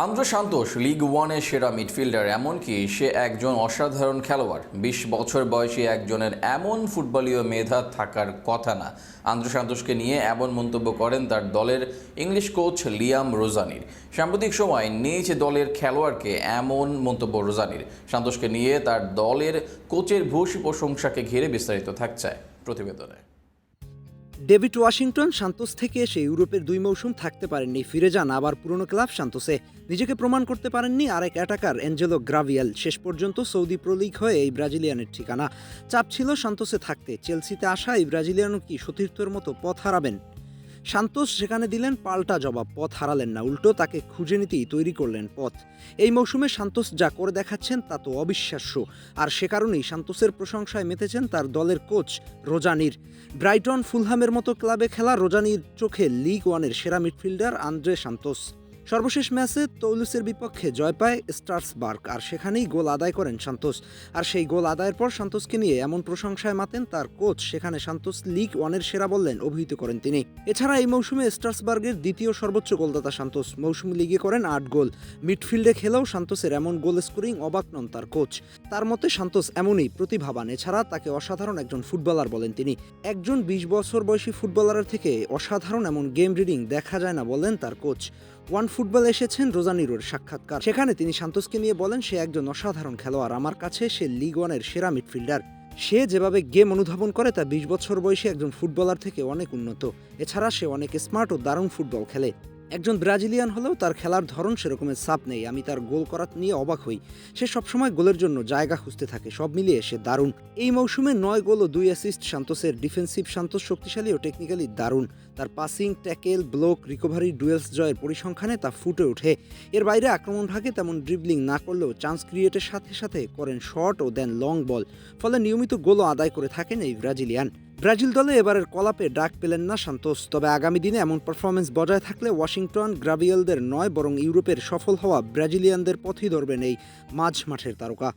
Andre Santosh league ওয়ানের সেরা midfielder এমনকি সে একজন অসাধারণ খেলোয়াড়। বিশ বছর বয়সী একজনের এমন ফুটবলীয় মেধা থাকার কথা না। আন্দ্রে সান্তোষকে নিয়ে এমন মন্তব্য করেন তার দলের ইংলিশ কোচ লিয়াম রোজানির। সাম্প্রতিক সময় নিজ দলের খেলোয়াড়কে এমন মন্তব্য রোজানির। সান্তোষকে নিয়ে তার দলের কোচের ভূয়সী প্রশংসাকে ঘিরে বিস্তারিত থাকছে প্রতিবেদনে। ডেভিড ওয়াশিংটন সান্তোস থেকে এসে ইউরোপের দুই মৌসুম থাকতে পারেননি। ফিরে যান আবার পুরনো ক্লাব সান্তোসে। নিজেকে প্রমাণ করতে পারেননি আরেক অ্যাটাকার অ্যাঞ্জেলো গ্রাভিয়াল। শেষ পর্যন্ত সৌদি প্রলিগ হয়ে এই ব্রাজিলিয়ানের ঠিকানা। চাপ ছিল সান্তোসে থাকতে। চেলসিতে আসা এই ব্রাজিলিয়ানও কি সতীর্থের মতো পথ হারাবেন? সান্তোস সেখানে দিলেন পাল্টা জবাব, পথ হারালেন না, উল্টো তাকে খুঁজে নিতেই তৈরি করলেন পথ। এই মৌসুমে সান্তোস যা করে দেখাচ্ছেন তা তো অবিশ্বাস্য, আর সে কারণেই সান্তোসের প্রশংসায় মেতেছেন তার দলের কোচ রোজানির। ব্রাইটন ফুলহামের মতো ক্লাবে খেলা রোজানির চোখে লিগ ওয়ানের সেরা মিডফিল্ডার আন্দ্রে সান্তোস। সর্বশেষ ম্যাচে তৌলুসের বিপক্ষে জয় পায় স্টার্সবার্গ, আর সেখানেই গোল আদায় করেন সান্তোস। আর সেই গোল আদায়ের পর সান্তোসকে নিয়ে এমন প্রশংসায় মাতেন তার কোচ, সেখানে সান্তোস লিগ ওয়ানের সেরা বললেন অভিহিত করেন তিনি। এছাড়া এই মৌসুমে স্টার্সবার্গের দ্বিতীয় সর্বোচ্চ গোলদাতা সান্তোস। মৌসুমী লিগে করেন আট গোল। মিডফিল্ডে খেলেও সান্তোসের এমন গোল স্কোরিং অবাক নন তার কোচ। তার মতে সান্তোস এমনই প্রতিভাবান। এছাড়া তাকে অসাধারণ একজন ফুটবলার বলেন তিনি। একজন বিশ বছর বয়সী ফুটবলারের থেকে অসাধারণ এমন গেম রিডিং দেখা যায় না বলেন তার কোচ। ওয়ান ফুটবল এসেছেন রোজানিরোর সাক্ষাৎকার। সেখানে তিনি সান্তোসকে নিয়ে বলেন, সে একজন অসাধারণ খেলোয়াড়। আমার কাছে সে লিগ ওয়ানের সেরা মিডফিল্ডার সে যেভাবে গেম অনুধাবন করে, তা বিশ বছর বয়সে একজন ফুটবলার থেকে অনেক উন্নত। এছাড়া সে অনেক স্মার্ট ও দারুণ ফুটবল খেলে। একজন ব্রাজিলিয়ান হলেও তার খেলার ধরন সেরকমের চাপ নেই। আমি তার গোল করা নিয়ে অবাক হই। সে সবসময় গোলের জন্য জায়গা খুঁজতে থাকে। সব মিলিয়ে সে দারুণ। এই মৌসুমে নয় গোল ও দুই অ্যাসিস্ট সান্তোসের ডিফেন্সিভ সান্তোস শক্তিশালী ও টেকনিক্যালি দারুণ। তার passing tackle block recovery duels জয়ের পরিসংখ্যানে তা ফুটে ওঠে। এর বাইরে আক্রমণ ভাগে তেমন ড্রিবলিং না করলেও চান্স ক্রিয়েটের সাথে সাথে করেন শর্ট ও দেন লং বল ফলে নিয়মিত গোলও আদায় করে থাকেন এই ব্রাজিলিয়ান। ব্রাজিল দলে এবারের কলাপে ডাক পেলেন না সান্তোস, তবে আগামী দিনে এমন পারফরমেন্স বজায় থাকলে ওয়াশিংটন গ্রাভিয়েলদের নয়, বরং ইউরোপের সফল হওয়া ব্রাজিলিয়ানদের পথই ধরবেন এই মাঝ মাঠের তারকা।